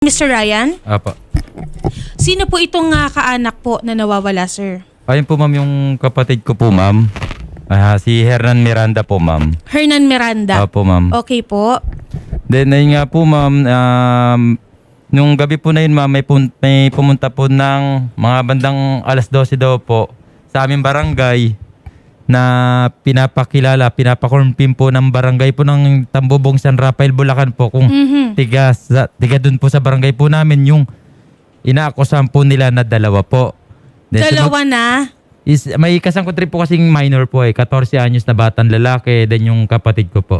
Mr. Ryan, Apo. sino po itong ah, kaanak po na nawawala, sir? Ayun po ma'am yung kapatid ko po ma'am. Ah, si Hernan Miranda po ma'am. Hernan Miranda. Apo ma'am. Okay po. Then ayun nga po ma'am, um, nung gabi po na yun ma'am, may, pun- may pumunta po ng mga bandang alas 12 daw po sa aming barangay na pinapakilala, pinapakonfirm po ng barangay po ng Tambubong San Rafael, Bulacan po kung Mhm. tiga, sa, tiga dun po sa barangay po namin yung inaakusahan po nila na dalawa po. Then, Dalawa na. Is, may kasangkot rin po kasing minor po eh. 14 anyos na batang lalaki. Then yung kapatid ko po.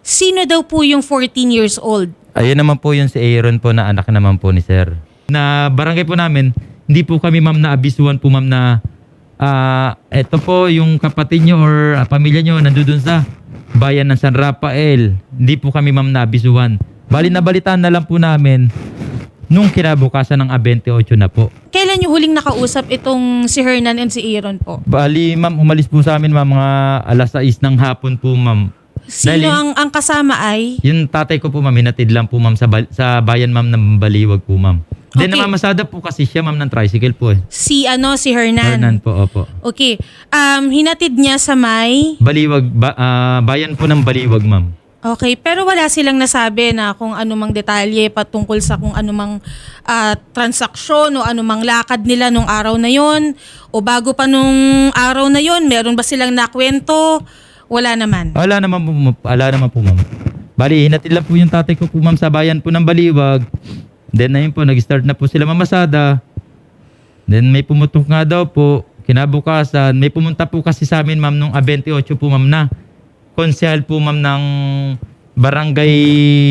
Sino daw po yung 14 years old? Ayun naman po yun si Aaron po na anak naman po ni sir. Na barangay po namin, hindi po kami ma'am na abisuan po ma'am na ah eto po yung kapatid nyo or ah, pamilya nyo nandun sa bayan ng San Rafael. Hindi po kami ma'am na abisuan. Bali na balitaan na lang po namin nung kinabukasan ng A28 na po. Kailan nyo huling nakausap itong si Hernan and si Aaron po? Bali ma'am, umalis po sa amin ma'am mga alas 6 ng hapon po ma'am. Sino Dali. ang, ang kasama ay? Yung tatay ko po ma'am, hinatid lang po ma'am sa, sa bayan ma'am ng Baliwag po ma'am. Then Okay. namamasada po kasi siya ma'am ng tricycle po eh. Si ano, si Hernan. Hernan po, opo. Okay. Um, hinatid niya sa may... Baliwag, ba- ah, bayan po ng Baliwag ma'am. Okay, pero wala silang nasabi na kung anumang detalye patungkol sa kung anumang ah, transaksyon o anumang lakad nila nung araw na yon o bago pa nung araw na yon meron ba silang nakwento? Wala naman. Wala naman po, ma'am. wala naman po ma'am. Bali, hinatid lang po yung tatay ko po ma'am sa bayan po ng Baliwag. Then ayun po, nag-start na po sila mamasada. Then may pumutok nga daw po, kinabukasan. May pumunta po kasi sa amin ma'am nung A28 po ma'am na konsehal po ma'am ng Barangay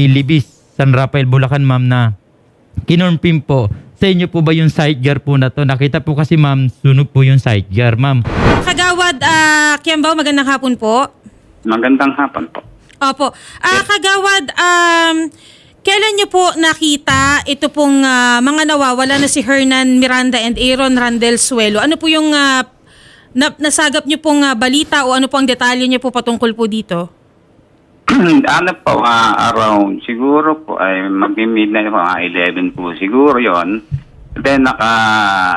Libis, San Rafael, Bulacan ma'am na kinonfirm po. Sa inyo po ba yung side gear po na to? Nakita po kasi ma'am, sunog po yung side gear ma'am. Kagawad ah Kiambaw, magandang hapon po. Magandang hapon po. Opo. Ah, kagawad, um, kailan niyo po nakita ito pong ah, mga nawawala na si Hernan Miranda and Aaron Randel Suelo? Ano po yung ah, na- nasagap niyo pong ah, balita o ano po ang detalye niyo po patungkol po dito? ano po, ah, around, siguro po ay mag-midnight po, mga 11 po siguro yon Then naka,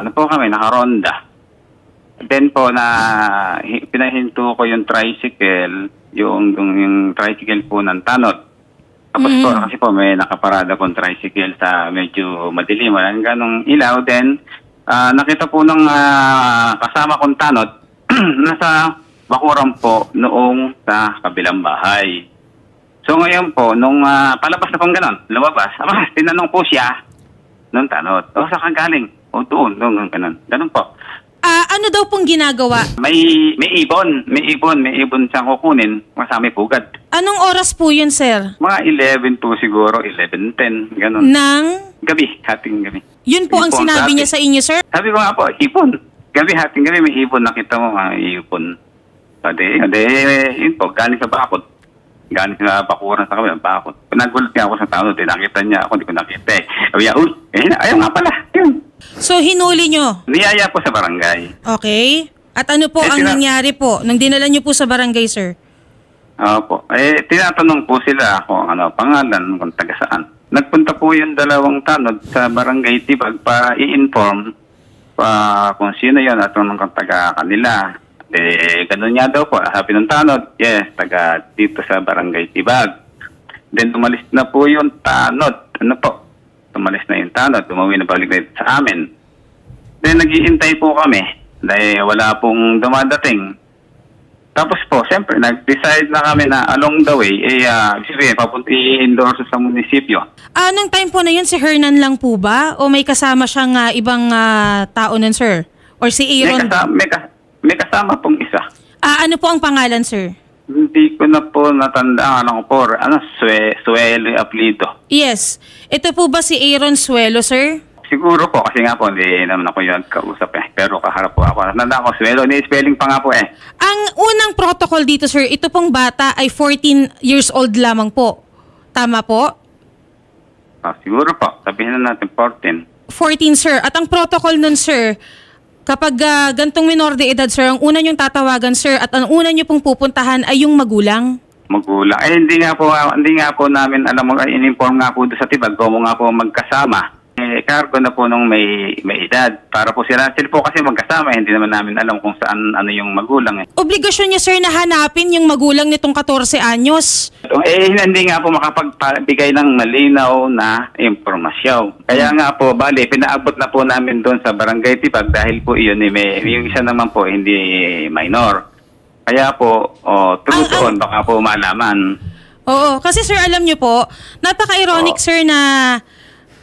ano po kami, nakaronda. Then po na hi- pinahinto ko yung tricycle, yung, yung, yung tricycle po ng tanot. Tapos po, kasi po may nakaparada kong tricycle sa medyo madilim, walang ganong ilaw. Then, ah, nakita po ng ah, kasama kong tanot, nasa bakuran po noong sa kabilang bahay. So ngayon po, nung ah, palabas na pong ganon, lumabas, aba, tinanong po siya nung tanot, o saan ka galing? O doon, doon, ganon. Ganon po. Ah, ano daw pong ginagawa? May may ibon, may ibon, may ibon siyang kukunin, may pugad. Anong oras po yun, sir? Mga 11 po siguro, 11, 10, ganon. Nang, Gabi, hating gabi. yun po ang Ibon, sinabi sabi. niya sa inyo, sir? Sabi ko nga po, ibon. Gabi, hating gabi, may ibon. Nakita mo, mga ibon. Ade, ade, yun po, galing sa bakod. Galing sa bakuran sa kabilang bakod. Nagulat nga ako sa tao, di nakita niya ako, di ko nakita eh. Sabi niya, uy, eh, ayaw nga pala. Yun. So, hinuli nyo. Niyaya po sa barangay. Okay? At ano po Eh, ang sina- nangyari po nang dinala nyo po sa barangay, sir? Opo. Eh, tinatanong po sila ako, ano, pangalan, kung taga saan. Nagpunta po yung dalawang tanod sa barangay Tibag para i-inform pa kung sino yon at kung taga kanila. Eh, ganun nga daw po. Sabi ng tanod, yes, taga dito sa barangay Tibag. Then, umalis na po yung tanod. Ano po? Umalis na yung tanod. Umuwi na balik sa amin. Then, naghihintay po kami dahil wala pong dumadating. Tapos po, siyempre, nag-decide na kami na along the way, eh, uh, sige, papunti i-endorse sa munisipyo. Ah, nung time po na yun, si Hernan lang po ba? O may kasama siyang ah, ibang ah, tao nun, sir? Or si May Aaron? kasama, may, kas- may kasama pong isa. Ah, ano po ang pangalan, sir? Hindi ko na po natanda ang ano po, ano, swe, suelo yung apelido. Yes. Ito po ba si Aaron Suelo, sir? Siguro po, kasi nga po, hindi naman ako yung kausap eh. Pero kaharap po ako. Natanda ko, suelo, ni-spelling pa nga po eh. Ang unang protocol dito, sir, ito pong bata ay 14 years old lamang po. Tama po? Ah, siguro po, sabihin na natin 14. 14, sir. At ang protocol nun, sir, kapag ah, gantong minor de edad, sir, ang una niyong tatawagan, sir, at ang una niyo pong pupuntahan ay yung magulang. magulang. Eh, hindi nga po, hindi nga po namin, alam mo, in-inform nga po doon sa tibag, kung nga po magkasama. Eh, cargo na po nung may, may edad. Para po sila, sila po kasi magkasama, hindi naman namin alam kung saan, ano yung magulang eh. Obligasyon niya sir na hanapin yung magulang nitong 14 anyos. Eh, hindi nga po makapagbigay ng malinaw na impormasyon. Kaya nga po, bali, pinaabot na po namin doon sa barangay Tibag dahil po iyon, eh, may, yung isa naman po hindi minor. Kaya po, oh, true Ang- ang- doon, baka po malaman. Oo, kasi sir alam niyo po, napaka-ironic sir na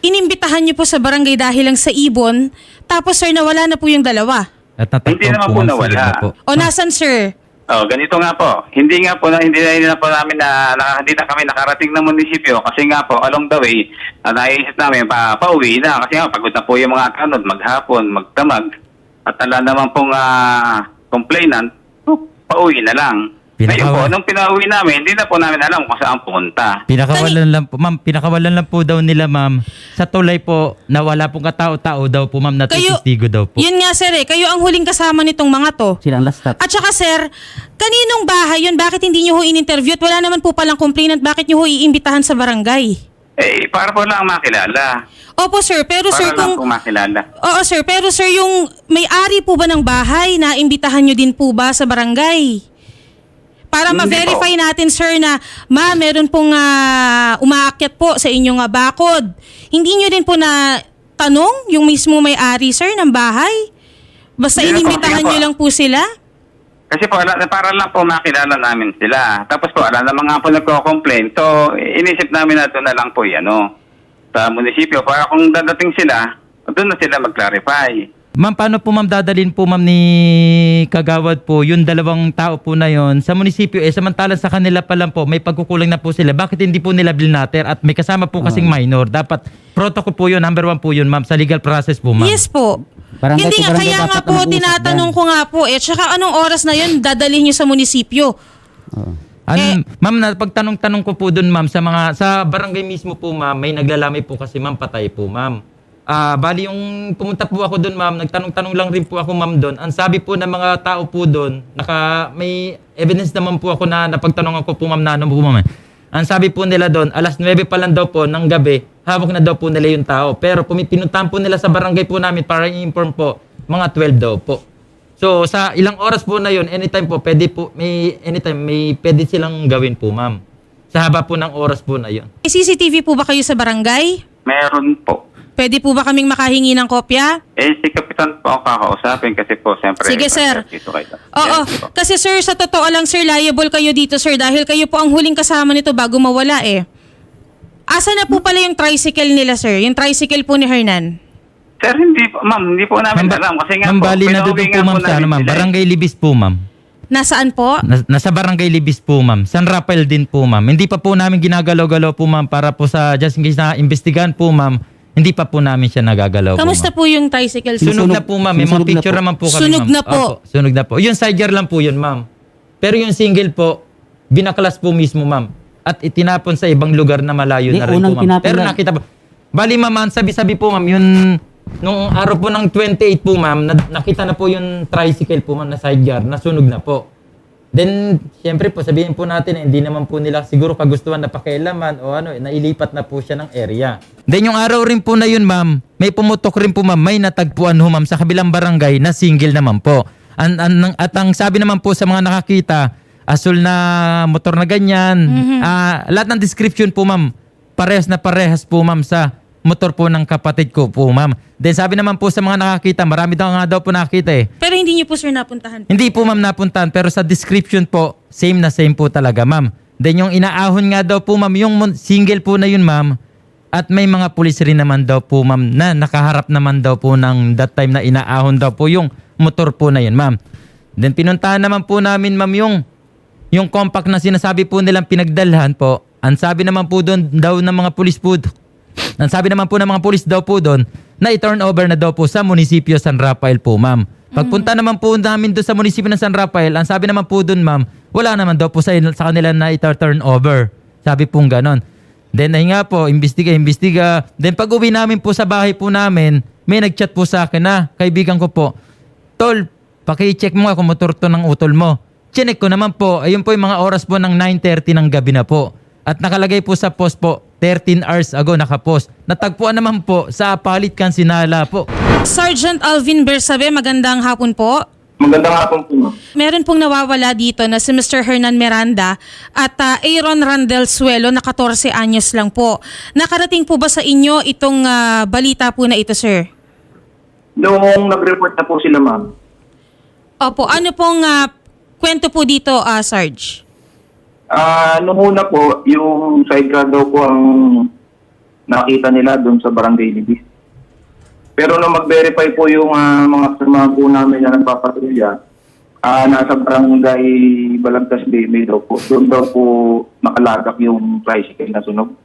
inimbitahan niyo po sa barangay dahil lang sa ibon, tapos sir nawala na po yung dalawa. At Hindi naman po nawala. O nasan sir? Oh, ganito nga po. Hindi nga po na hindi na, hindi na po namin na, na hindi na kami nakarating ng munisipyo kasi nga po along the way, uh, naisip namin pa pauwi na kasi nga pagod na po yung mga kanod maghapon, magdamag at ala naman pong ah, complainant, oh, pauwi na lang. Ngayon po, nung pinauwi namin, hindi na po namin alam kung saan pumunta. Pinakawalan lang po, ma'am, pinakawalan lang po daw nila, ma'am. Sa tulay po, na wala pong katao-tao daw po, ma'am, na Kayo, testigo daw po. yun nga sir eh, kayo ang huling kasama nitong mga to. Sila ang last stop. At saka sir, kaninong bahay yun? Bakit hindi niyo ho in-interview? At wala naman po palang complainant, bakit niyo ho iimbitahan sa barangay? Eh, para po lang makilala. Opo sir, pero Para sir lang kung... po makilala. Oo sir, pero sir yung may-ari po ba ng bahay na imbitahan nyo din po ba sa barangay? Para ma-verify natin sir na ma, meron pong ah, umaakyat po sa inyong ah, bakod. Hindi nyo din po na tanong yung mismo may-ari sir ng bahay? Basta Hindi na po, inimbitahan hindi na nyo po. lang po sila? Kasi po, ala, para lang po makilala namin sila. Tapos po, alam naman nga po nagko-complain. So, inisip namin na doon na lang po yan, ano, sa munisipyo. Para kung dadating sila, doon na sila mag-clarify. Ma'am, paano po ma'am dadalhin po ma'am ni Kagawad po yung dalawang tao po na yon sa munisipyo eh samantalang sa kanila pa lang po may pagkukulang na po sila. Bakit hindi po nila billnater at may kasama po kasing minor? Dapat protocol po yun, number one po yun ma'am sa legal process po ma'am. Yes po. Barangay Hindi to nga, barangay kaya nga dapat po, mag-uusap tinatanong ko nga po eh. Tsaka anong oras na yun dadalhin nyo sa munisipyo? Oo. Ano, Eh- ma'am, na pagtanong-tanong ko po doon, ma'am, sa mga sa barangay mismo po, ma'am, may naglalamay po kasi, ma'am, patay po, ma'am. Ah, bali yung pumunta po ako doon, ma'am, nagtanong-tanong lang rin po ako, ma'am, doon. Ang sabi po ng mga tao po doon, naka may evidence naman po ako na napagtanong ako po, ma'am, na ano po, ma'am. eh. Ang sabi po nila doon, alas 9 pa lang daw po ng gabi, hawak na daw po nila yung tao. Pero pinuntahan po nila sa barangay po namin para i-inform po, mga 12 daw po. So sa ilang oras po na yun, anytime po, pwede po, may anytime may pwede silang gawin po, ma'am. Sa haba po ng oras po na yun. May CCTV po ba kayo sa barangay? Meron po. Pwede po ba kaming makahingi ng kopya? Eh, si Kapitan po ang kakausapin kasi po, siyempre... Sige, sir. Dito kayo. Oo, Yes po. kasi sir, sa totoo lang sir, liable kayo dito sir dahil kayo po ang huling kasama nito bago mawala eh. Asa na po pala yung tricycle nila sir? Yung tricycle po ni Hernan? Sir, hindi po, ma'am, hindi po namin ba- alam. Kasi nga ma'am, po, bali na doon pinauwi po, nga ma'am, sa ano, namin ma'am. sila eh. Barangay Libis po, ma'am. Nasaan po? Nas- nasa Barangay Libis po, ma'am. San Rafael din po, ma'am. Hindi pa po namin ginagalaw-galaw po, ma'am, para po sa just in case na investigahan po, ma'am. Hindi pa po namin siya nagagalaw Kamusta po, po yung tricycle sir? Sunog na po, ma'am. May mga Sunog na picture po. naman po kami, Sunog ma'am. na po. Opo, sunog na po. Yung side gear lang po yun, ma'am. Pero yung single po, binaklas po mismo, ma'am. At itinapon sa ibang lugar na malayo Di, na rin po, unang ma'am. tinapon Pero lang. nakita po. Bali, ma'am, ang sabi-sabi po, ma'am, yun, nung araw po ng 28 po, ma'am, na- nakita na po yung tricycle po, ma'am, na side gear, nasunog na po. Then, siyempre po, sabihin po natin, eh, hindi naman po nila siguro kagustuhan na pakialaman o ano, eh, nailipat na po siya ng area. Then, yung araw rin po na yun, ma'am, may pumutok rin po, ma'am, may natagpuan ho, ma'am, sa kabilang barangay na single naman po. An, an, at ang sabi naman po sa mga nakakita, asul na motor na ganyan, ah, lahat ng description po, ma'am, parehas na parehas po, ma'am, sa motor po ng kapatid ko po, ma'am. Then, sabi naman po sa mga nakakita, marami daw nga daw po nakakita eh. Pero hindi niyo po sir napuntahan. Hindi po ma'am napuntahan pero sa description po same na same po talaga ma'am. Then yung inaahon nga daw po ma'am yung single po na yun ma'am at may mga pulis rin naman daw po ma'am na nakaharap naman daw po ng that time na inaahon daw po yung motor po na yun ma'am. Then pinuntahan naman po namin ma'am yung yung compact na sinasabi po nilang pinagdalhan po. Ang sabi naman po doon daw ng mga pulis po ang sabi naman po ng mga pulis daw po doon na i-turn over na daw po sa munisipyo San Rafael po, ma'am. Pagpunta naman po namin doon sa munisipyo ng San Rafael, ang sabi naman po doon, ma'am, wala naman daw po sa, sa kanila na i-turn over. Sabi po ganon. Then ay nga po, imbestiga, imbestiga. Then pag uwi namin po sa bahay po namin, may nag-chat po sa akin na, kaibigan ko po, Tol, paki-check mo nga kung motor to ng utol mo. chinek ko naman po, ayun po yung mga oras po ng 9.30 ng gabi na po. At nakalagay po sa post po, 13 hours ago nakapost. Natagpuan naman po sa Palit Kansinala po. Sergeant Alvin Bersabe, magandang hapon po. Magandang hapon po. ma'am. Meron pong nawawala dito na si Mr. Hernan Miranda at ah, Aaron Randel Suelo na 14 anyos lang po. Nakarating po ba sa inyo itong ah, balita po na ito, sir? Noong nag-report na po sila, ma'am, Opo, ano pong ah, kwento po dito, ah, Sarge? Ah noong una po, yung sidecar daw po ang nakita nila doon sa barangay Libis. Pero nung mag-verify po yung ah, mga kasama po namin na nagpapatrolya, ah nasa barangay Balagtas May daw po. Doon daw po nakalagak yung tricycle na sunog.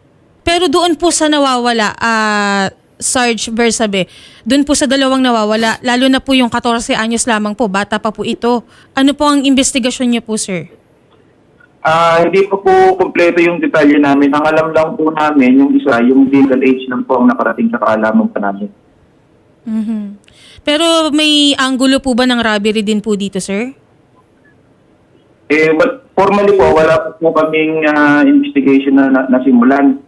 Pero doon po sa nawawala, ah, Sarge Bersabe, doon po sa dalawang nawawala, lalo na po yung 14 anyos lamang po, bata pa po ito. Ano po ang investigasyon niyo po, sir? Ah, hindi po po kumpleto yung detalye namin. Ang alam lang po namin, yung isa, yung legal age lang po ang nakarating sa kaalaman pa namin. Mhm. Pero may anggulo po ba ng robbery din po dito, sir? Eh, well, formally po, wala po, po kaming ah, investigation na, na nasimulan.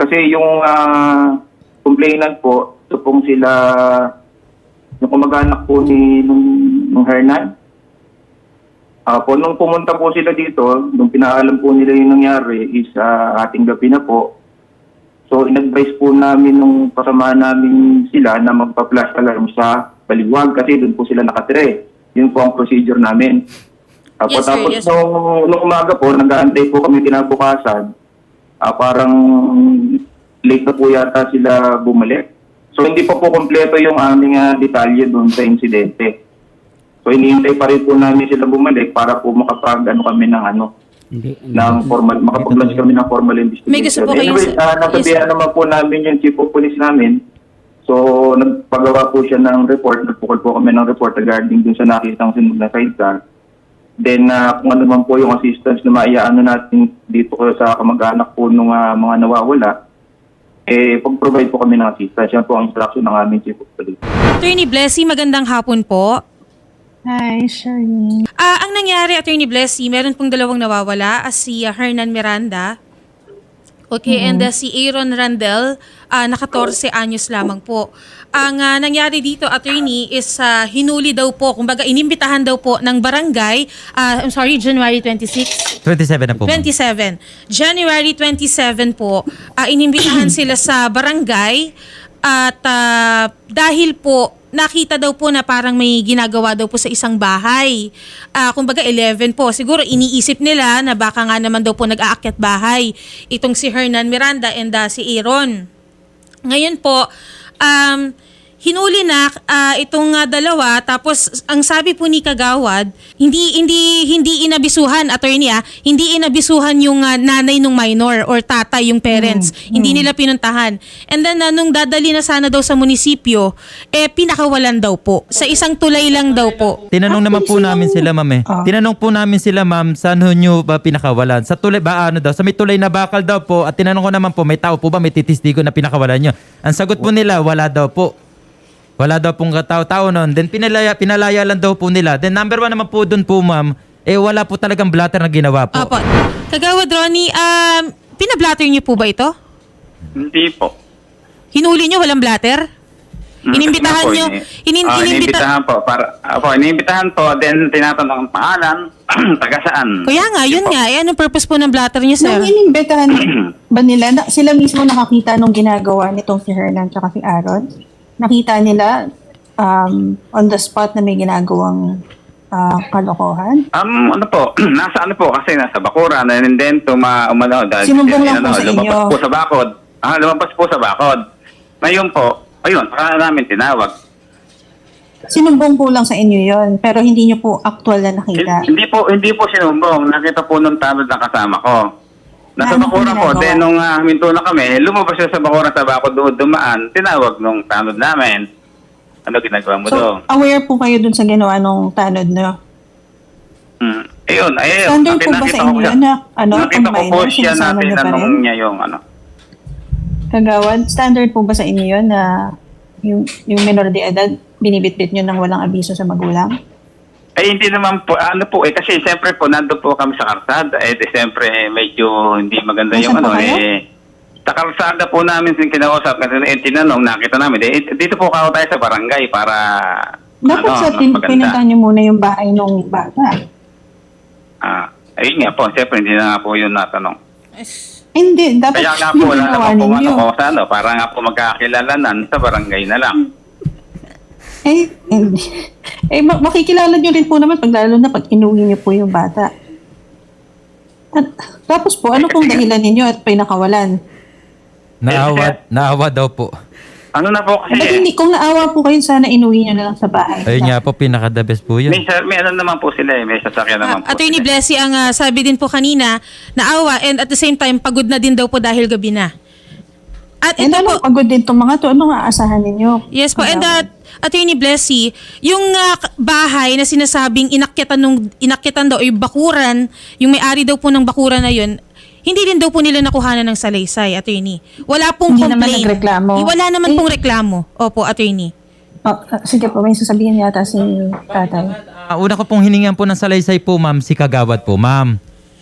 Kasi yung ah, complainant po, ito pong sila, yung kumag-anak po ni nung, nung Hernan. Ah, po, nung pumunta po sila dito, nung pinaalam po nila yung nangyari is ah, ating gabi na po. So, in-advise po namin nung kasama namin sila na magpa-flash alarm sa baliwag kasi doon po sila nakatire. Yun po ang procedure namin. Apo, Yes, sir. tapos Yes, sir. nung, nung umaga po, nag-aantay po kami kinabukasan. Ah, parang late na po yata sila bumalik. So hindi pa po kompleto yung aming ah, detalye doon sa insidente. So iniintay pa rin po namin sila bumalik para po makapag ano kami ng ano Hindi. ng formal makapag-launch kami ng formal investigation. May gusto po kayong anyway, sa- ah, nasabihan naman po namin yung chief of police namin. So, nagpagawa po siya ng report. Nagpukol po kami ng report regarding dun sa nakitang sunog na sidecar. Then, ah, kung ano man po yung assistance na maiaano natin dito ko sa kamag-anak po ng mga nawawala, eh, pag-provide po kami ng assistance. Yan po ang instruction ng aming chief of police. Attorney Blessy, magandang hapon po. Hi, Shirley. Ah, ang nangyari, Attorney Blessy, meron pong dalawang nawawala, ah, si ah, Hernan Miranda, okay, and ah, si Aaron Randel, ah, na 14 anyos lamang po. Ang ah, nangyari dito, Attorney, is ah, hinuli daw po, kumbaga inimbitahan daw po ng barangay, ah, I'm sorry, January 26, 27 na po. ma'am. 27. January 27 po, ah, inimbitahan sila sa barangay at ah, dahil po nakita daw po na parang may ginagawa daw po sa isang bahay. Ah, kumbaga 11 po. Siguro iniisip nila na baka nga naman daw po nag-aakyat bahay itong si Hernan Miranda and ah, si Aaron. Ngayon po, um, hinuli na ah, itong ah, dalawa tapos ang sabi po ni Kagawad, hindi hindi hindi inabisuhan attorney ah, hindi inabisuhan yung ah, nanay ng minor or tatay yung parents. Hindi nila pinuntahan. And then ah, nung dadali na sana daw sa munisipyo, eh pinakawalan daw po. Sa isang tulay lang daw po. Tinanong naman po namin sila, ma'am eh. Ah. Tinanong po namin sila, ma'am, saan ho nyo ba pinakawalan? Sa tulay, ba ano daw? Sa may tulay na bakal daw po. At tinanong ko naman po, may tao po ba, may titisdigo na pinakawalan nyo? Ang sagot po nila, wala daw po. Wala daw pong katao-tao noon. Then pinalaya, pinalaya lang daw po nila. Then number one naman po doon po, ma'am, eh wala po talagang blatter na ginawa po. Opo. Kagawad Ronnie, um, pinablatter niyo po ba ito? Hindi po. Hinuli niyo walang blatter? Mm, Inimbitahan ini- inin, inimbita, inimbitahan po. Para, po, inimbitahan po, then tinatanong ang pangalan, taga saan. Kuya nga, yun po. nga. Eh, anong purpose po ng blatter niyo, sir? Nung inimbetahan ba nila, na, sila mismo nakakita nung ginagawa nitong si Hernan at si Aaron? Nakita nila um, on the spot na may ginagawang ah, kalokohan? Um, ano po, nasa ano po, kasi nasa Bakuran, and then tuma, umano, dahil, Sinumbong lang ano, po sa lumabas inyo. po sa bakod. Ah, lumabas po sa bakod. Ngayon po, ayun, saka namin tinawag. Sinumbong po lang sa inyo yon pero hindi nyo po actual na nakita. Hindi po, hindi po sinumbong. Nakita po nung tanod ng kasama ko. Nasa Ano Bakuran po, ginagawa? then nung uh, huminto na kami, lumabas siya sa Bakuran sa bakod doon dumaan, tinawag nung tanod namin. Ano ginagawa mo doon? So, aware po kayo dun sa ginawa nung tanod na Hmm. Ayun, ayun. Standard po ba sa nakita ko inyo siya. na, ano, nakita ko po minor, siya sinasama natin niyo pa tanong rin? niya yung ano. kagawad? Standard po ba sa inyo yun na yung, yung minor de edad, binibitbit nyo nang walang abiso sa magulang? Eh, hindi naman po, ano po, eh, kasi siyempre po, nandun po kami sa karsada. Eh, di, siyempre, eh, medyo hindi maganda yung Nasaan ano, po kayo? eh. Sa karsada po namin sin kinausap, kasi eh, tinanong, nakita namin, eh, dito po kao tayo sa barangay para, Dapat ano, sa mas tin- maganda. pinuntahan niyo muna yung bahay ng bata. Ah, ayun nga po, siyempre, hindi na nga po yun natanong. Hindi, dapat Kaya nga yung po, wala ginawa naman po ninyo. ano, sa ano, para nga po magkakilalanan sa barangay na lang. Eh, hindi. eh, ma- makikilala nyo rin po naman pag lalo na pag inuwi niyo po yung bata. At, tapos po, ano pong dahilan ninyo at pinakawalan? Naawa, naawa daw po. Ano na po Eh, ba't kasi, hindi, kung naawa po kayo, sana inuwi niyo na lang sa bahay. Ayun nga po, pinaka-the best po yun. may, sa- may ano naman po sila eh, may sasakyan naman po. Ah, Attorney sila. Blessy, ang ah, sabi din po kanina, naawa and at the same time, pagod na din daw po dahil gabi na. At Eh, ito po, ano, pagod din itong mga to. Ano nga aasahan ninyo? Yes po, and that Attorney Blessy, yung ah, k- bahay na sinasabing inakyatan nung inakyatan daw ay bakuran, yung may-ari daw po ng bakuran na yun, hindi din daw po nila nakuhanan ng salaysay, attorney. Wala pong Hindi naman complaint. nagreklamo. Eh, Wala naman Eh, pong reklamo. Opo, attorney. Oh, ah, sige po, may sasabihin yata si tatay. Ah, una ko pong hiningan po ng salaysay po, ma'am, si Kagawad po, ma'am.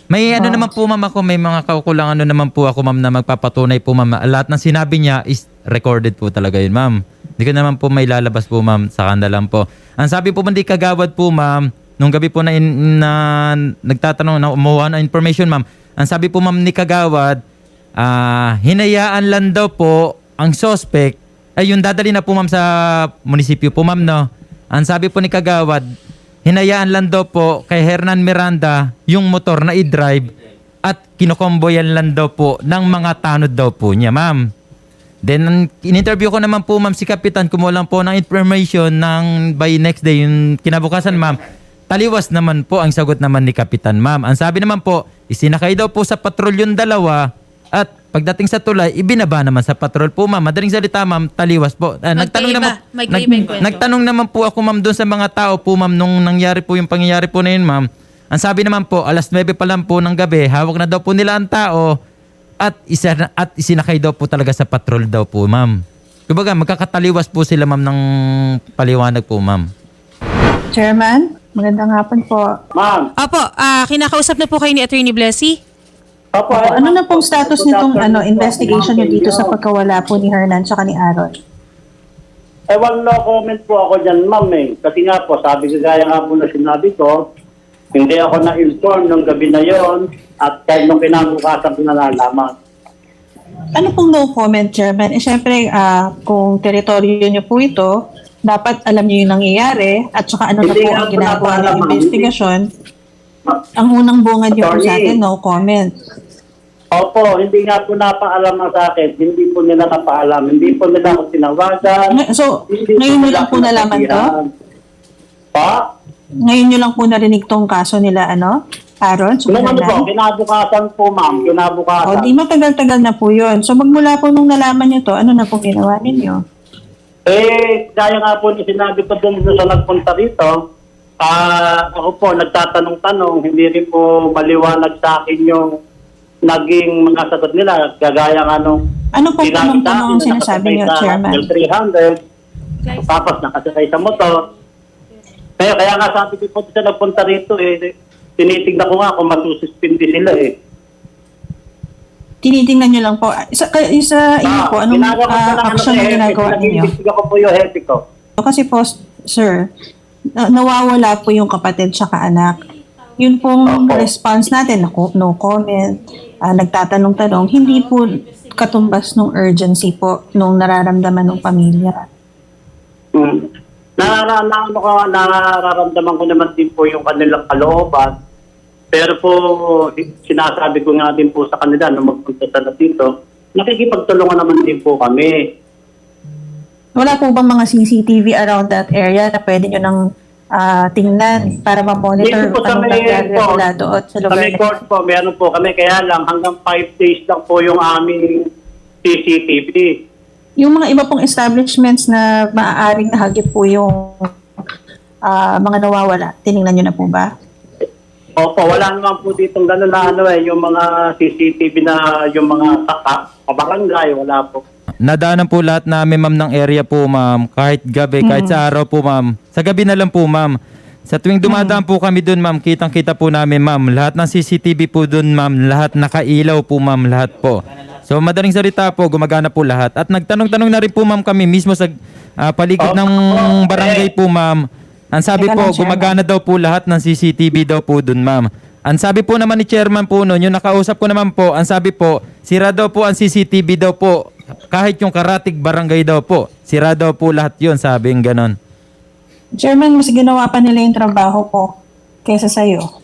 May ano naman po, ma'am, ako, may mga kaukulang ano naman po ako, ma'am, na magpapatunay po, ma'am. Lahat ng sinabi niya is recorded po talaga yun, ma'am. Hindi ko naman po may lalabas po, ma'am, sa kanda lang po. Ang sabi po, hindi Kagawad po, ma'am, nung gabi po na, in, na nagtatanong, na umuha ng information, ma'am. Ang sabi po, ma'am, ni Kagawad, ah, hinayaan lang daw po ang suspect ay yung dadali na po ma'am sa munisipyo po ma'am no. Ang sabi po ni Kagawad, hinayaan lang daw po kay Hernan Miranda yung motor na i-drive at kinokomboyan lang daw po ng mga tanod daw po niya ma'am. Then, in-interview ko naman po, ma'am, si Kapitan, kumuha lang po ng information ng by next day, yung kinabukasan, ma'am. Taliwas naman po ang sagot naman ni Kapitan, ma'am. Ang sabi naman po, isinakay daw po sa patrol yung dalawa at pagdating sa tulay, ibinaba naman sa patrol po, ma'am. Madaling salita, ma'am, taliwas po. Ah, nagtanong naman, kwento. nagtanong naman po ako, ma'am, doon sa mga tao po, ma'am, nung nangyari po yung pangyayari po na yun, ma'am. Ang sabi naman po, alas 9 pa lang po ng gabi, hawak na daw po nila ang tao at isa at isinakay daw po talaga sa patrol daw po, ma'am. Kumbaga, magkakataliwas po sila, ma'am, ng paliwanag po, ma'am. Chairman, magandang hapon po. Ma'am, Opo, ah, kinakausap na po kayo ni Attorney Blessy? Opo, Opo, ano na pong status nitong ano investigation niyo dito sa pagkawala po ni Hernan tsaka ni Aaron? Ewan no comment po ako dyan, ma'am eh. Kasi nga po, sabi ko gaya nga po na sinabi ko, hindi ako na-inform nung gabi na yon at kahit nung kinabukasan ko nalalaman. Ano pong no comment, Chairman? Eh, syempre, ah, kung teritoryo niyo po ito, dapat alam niyo yung nangyayari at saka ano na Hindi po nga ang po ginagawa napaalam, ng ma'am. investigation. Ang unang bungad niyo po sa atin, no comment. Opo, hindi nga po napaalam na sa akin. Hindi po nila napaalam. Hindi po nila ako tinawagan. Ngay- So, Hindi ngayon nila lang po ako nalaman to? Pa? Ngayon niyo lang po narinig tong kaso nila, ano? Aaron, so Nung ano po, kinabukasan po, ma'am. Kinabukasan. O, di matagal-tagal na po yun. So, magmula po nung nalaman niyo to, ano na po ginawa ninyo? Eh, gaya nga po ni sinabi ko doon sa nagpunta rito, ah ako po nagtatanong-tanong, hindi rin po maliwanag sa akin yung naging mga sagot nila. Gagaya nga nung Ano pong sa ang na sinasabi niyo, sa Chairman? L300, tapos nakasakay sa motor. Kaya, kaya nga sabi ko po sa nagpunta rito, eh, tinitignan ko nga kung masususpindi sila eh. Tinitingnan niyo lang po. Isa, kay- isa inyo po, anong ginagawa ko ah, ano action sa na hepe, ginagawa ninyo? nag-iimbestiga ko po yung hepe ko. Kasi po, sir, na- nawawala po yung kapatid tsaka anak. Yun pong Opo. response natin, no, no comment, ah, nagtatanong-tanong, hindi po katumbas ng urgency po nung nararamdaman ng pamilya. Mm. Narara, na, ano ko, nararamdaman ko naman din po yung kanilang kalooban. Pero po, sinasabi ko nga din po sa kanila nung magpunta sila dito, nakikipagtulungan naman din po kami. Wala po bang mga CCTV around that area na pwede nyo nang ah, tingnan para ma-monitor po anong nangyari doon sa lugar na court po, meron po kami. Kaya lang, hanggang 5 days lang po yung aming CCTV. Yung mga iba pong establishments na maaaring nahagip po yung ah, mga nawawala, tiningnan nyo na po ba? Opo, wala naman po ditong gano'n na ano eh, yung mga CCTV na yung mga saka, kabarangay, wala po. Nadaanan po lahat namin, ma'am, ng area po, ma'am. Kahit gabi, kahit sa araw po, ma'am. Sa gabi na lang po, ma'am. Sa tuwing dumadaan po kami doon, ma'am, kitang-kita po namin, ma'am. Lahat ng CCTV po doon, ma'am. Lahat nakailaw po, ma'am. Lahat po. So, madaling salita po, gumagana po lahat. At nagtanong-tanong na rin po, ma'am, kami mismo sa ah, paligid ng barangay po, ma'am. Ang sabi Teka po, lang, Chairman. gumagana daw po lahat ng CCTV daw po doon, ma'am. Ang sabi po naman ni chairman po noon, yung nakausap ko naman po, ang sabi po, sira daw po ang CCTV daw po. Kahit yung karatig barangay daw po. Sira daw po lahat yun, sabi yung ganon. Chairman, mas ginawa pa nila yung trabaho ko kaysa sa'yo.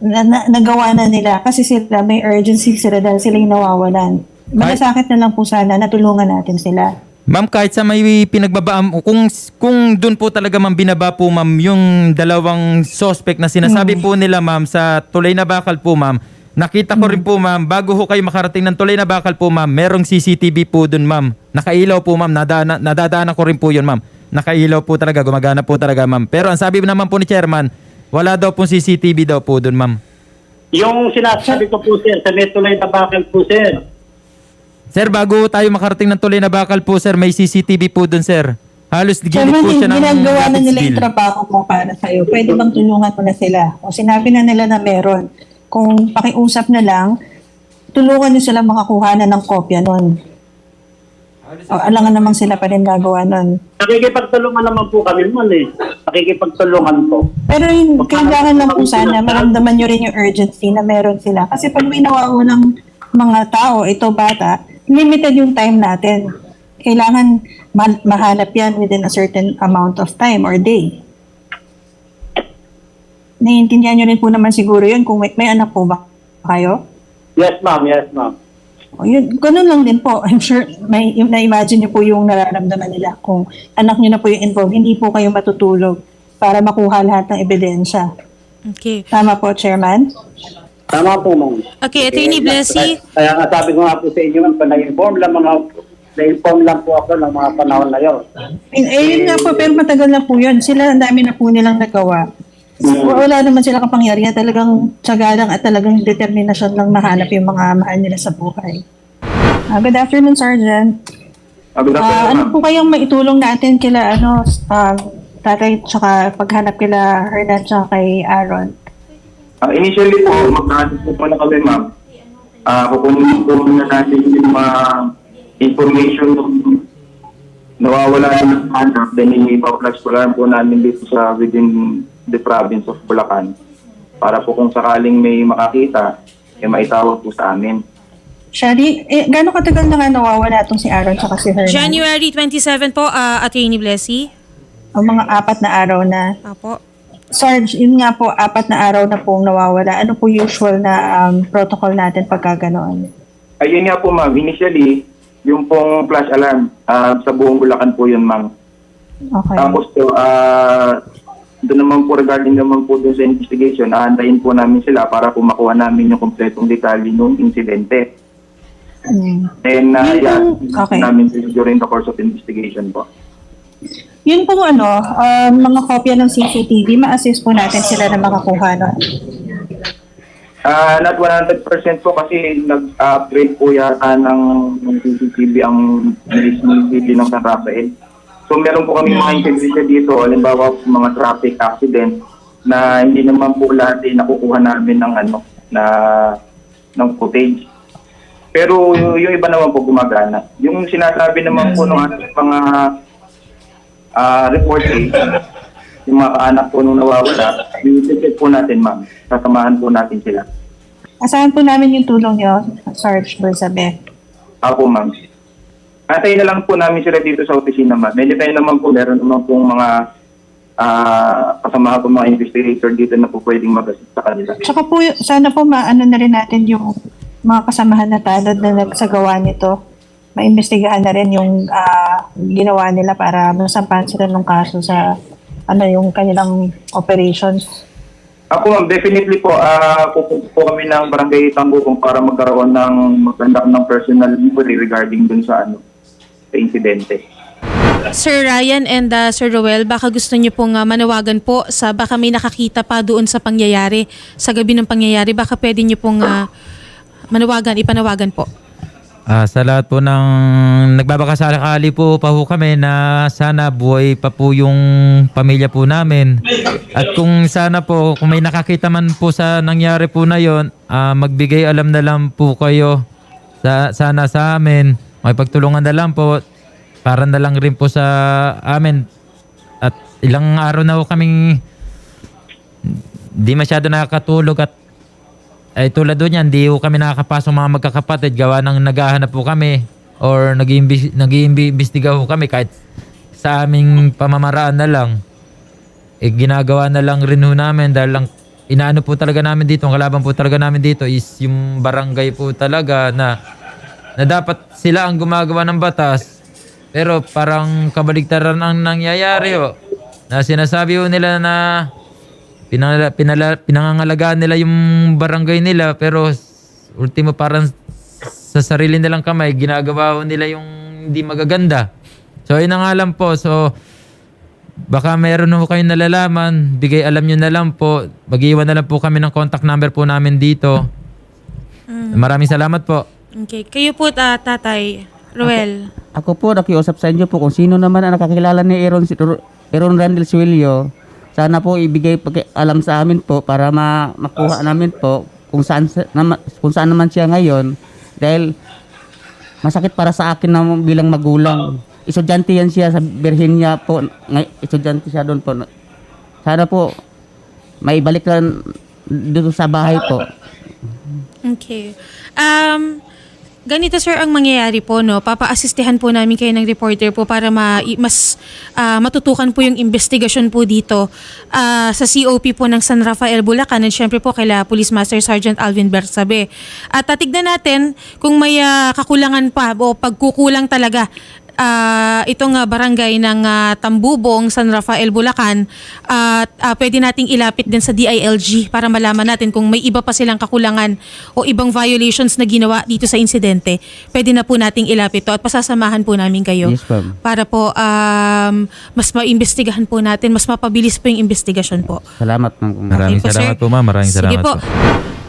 Na, na, nagawa na nila kasi sila may urgency sila dahil sila yung nawawalan. Malasakit na lang po sana natulungan natin sila. Ma'am, kahit sa may pinagbabaam, kung, kung doon po talaga ma'am binaba po ma'am yung dalawang suspect na sinasabi po nila ma'am sa tulay na bakal po ma'am, nakita ko rin po ma'am, bago ho kayo makarating ng tulay na bakal po ma'am, merong CCTV po doon ma'am. Nakailaw po ma'am, nadana, nadadaanan ko rin po yun ma'am. Nakailaw po talaga, gumagana po talaga ma'am. Pero ang sabi naman po ni chairman, wala daw pong CCTV daw po doon ma'am. Yung sinasabi ko po sir, sa may tulay na bakal po sir. Sir, bago tayo makarating ng tulay na bakal po sir, may CCTV po doon sir. Halos gilid po siya ng ginagawa na nila yung trabaho mo para sa'yo. Pwede bang tulungan mo na sila? O sinabi na nila na meron. Kung pakiusap na lang, tulungan nyo sila makakuha na ng kopya nun. O, alangan namang sila pa rin gagawa nun. Nakikipagtulungan naman po kami man eh. Nakikipagtulungan po. Pero yun, kailangan lang po sana maramdaman nyo rin yung urgency na meron sila. Kasi pag may nawawalang mga tao, ito bata, limited yung time natin. Kailangan ma- mahanap yan within a certain amount of time or day. Naiintindihan nyo rin po naman siguro yun kung may, may anak po ba kayo? Yes ma'am, yes ma'am. O yun, ganun lang din po. I'm sure may, na-imagine nyo po yung nararamdaman nila. Kung anak nyo na po yung involved, hindi po kayo matutulog para makuha lahat ng ebidensya. Okay. Tama po, Chairman? Tama po ma'am. Okay, Attorney Blessy. Kaya, kaya nga sabi ko nga po sa inyo ma'am, pa na-inform lang mga na-inform lang po ako ng mga panahon na yun. Eh, eh, yun nga po, pero matagal na po yun. Sila, ang dami na po nilang nagawa. Wala naman sila kapangyarihan. Talagang tsaga lang at talagang determinasyon lang mahanap yung mga mahal nila sa buhay. Ah, good afternoon, Sergeant. Ah, good afternoon, ano ma'am. po kayang maitulong natin kila, ano, um, tatay, tsaka paghanap kila Hernan, tsaka kay Aaron? Ah, initially po, mag-process po pala kami, ma'am. Ah, kukunin po muna natin yung mga information ng nawawala ng hanap, then i-flash po lang po namin dito sa within the province of Bulacan para po kung sakaling may makakita, eh maitawag po sa amin. Shari, eh, gano'ng katagal na nga nawawala itong si Aaron tsaka si Hernan? January 27 po, uh, Attorney Blessy. O mga apat na araw na. Apo. Sarge, yun nga po, apat na araw na pong nawawala. Ano po usual na um, protocol natin pagka ganoon? Ayun nga po, ma'am. Initially, yung pong flash alarm ah, sa buong Bulacan po yun, ma'am. Okay. Tapos po, ah, doon naman po regarding naman po doon sa investigation, aantayin po namin sila para po makuha namin yung kompletong detalye ng insidente. Mm. Then, uh, yeah, okay. namin during the course of investigation po. Yun pong ano, um, mga kopya ng CCTV, ma-assist po natin sila na makakuha no? Ah, not 100% po kasi nag-upgrade po yata ng, ng CCTV ang CCTV ng San Rafael. So meron po kami mga integrity dito, halimbawa po mga traffic accident na hindi naman po lahat ay nakukuha namin ng ano na ng footage. Pero yung iba naman po gumagana. Yung sinasabi naman po ng ating mga ah report eh, yung mga anak po nung nawawala, i-check po natin ma'am. Sasamahan po natin sila. Asahan po namin yung tulong nyo, Sarge Bersabe. Ako ma'am. Antayin na lang po namin sila dito sa opisina ma'am. Medyo tayo naman po, meron naman pong mga ah kasama po mga investigator dito na po pwedeng mag-assist sa kanila. Tsaka po, sana po maano na rin natin yung mga kasamahan na tanod na nagsagawa nito. Maimbestigahan na rin yung ah, ginawa nila para masampahan sila ng kaso sa ano yung kanilang operations. Ako ma'am, definitely po, ah pupunta po kami ng Barangay Tambukong para magkaroon ng mag-conduct ng personal inquiry regarding dun sa ano, sa insidente. Sir Ryan and uh, Sir Roel, baka gusto niyo pong uh, manawagan po sa baka may nakakita pa doon sa pangyayari, sa gabi ng pangyayari, baka pwede niyo pong uh, manawagan, ipanawagan po. Ah, sa lahat po ng nagbabakasakali po pa po kami na sana buhay pa po yung pamilya po namin. At kung sana po, kung may nakakita man po sa nangyari po na yon, ah, magbigay alam na lang po kayo sa, sana sa amin. May pagtulungan na lang po para na lang rin po sa amin. At ilang araw na po kaming di masyado nakakatulog at ay tulad doon yan, di ko kami nakakapasok mga magkakapatid gawa ng naghahanap po kami or nag-iimbestiga po kami kahit sa aming pamamaraan na lang. Eh, ginagawa na lang rin ho namin dahil lang inaano po talaga namin dito, ang kalaban po talaga namin dito is yung barangay po talaga na na dapat sila ang gumagawa ng batas pero parang kabaligtaran ang nangyayari ho. Na sinasabi ho nila na pinala, pinala, pinangangalagaan nila yung barangay nila pero ultimo parang sa sarili nilang kamay ginagawa ho nila yung hindi magaganda. So yun na nga lang po. So baka meron ho kayong nalalaman, bigay alam nyo na lang po. Mag-iwan na lang po kami ng contact number po namin dito. Maraming salamat po. Okay. Kayo po, ah, tatay. Ruel. Ako po, nakiusap sa inyo po kung sino naman ang nakakilala ni Aaron, Aaron Randall Suelio. Sana po ibigay pag- alam sa amin po para ma makuha namin po kung saan, sa- nama- kung saan naman siya ngayon. Dahil masakit para sa akin na bilang magulang. Estudyante yan siya sa Virginia po. Ngay- Estudyante siya doon po. Sana po maibalik lang dito sa bahay po. Okay. Um, ganito sir ang mangyayari po, no? Papa-assistihan po namin kayo ng reporter po para ma mas ah, matutukan po yung investigasyon po dito ah, sa COP po ng San Rafael Bulacan at syempre po kaila Police Master Sergeant Alvin Bersabe. At tatignan natin kung may ah, kakulangan pa o pagkukulang talaga ah, itong ah, barangay ng ah, Tambubong, San Rafael, Bulacan at ah, pwede nating ilapit din sa DILG para malaman natin kung may iba pa silang kakulangan o ibang violations na ginawa dito sa insidente. Pwede na po nating ilapit to at pasasamahan po namin kayo Yes, para po um, mas maimbestigahan po natin, mas mapabilis po yung investigasyon po. Salamat ma'am. Maraming Okay po, sir. salamat po ma'am. Maraming Sige salamat po. po.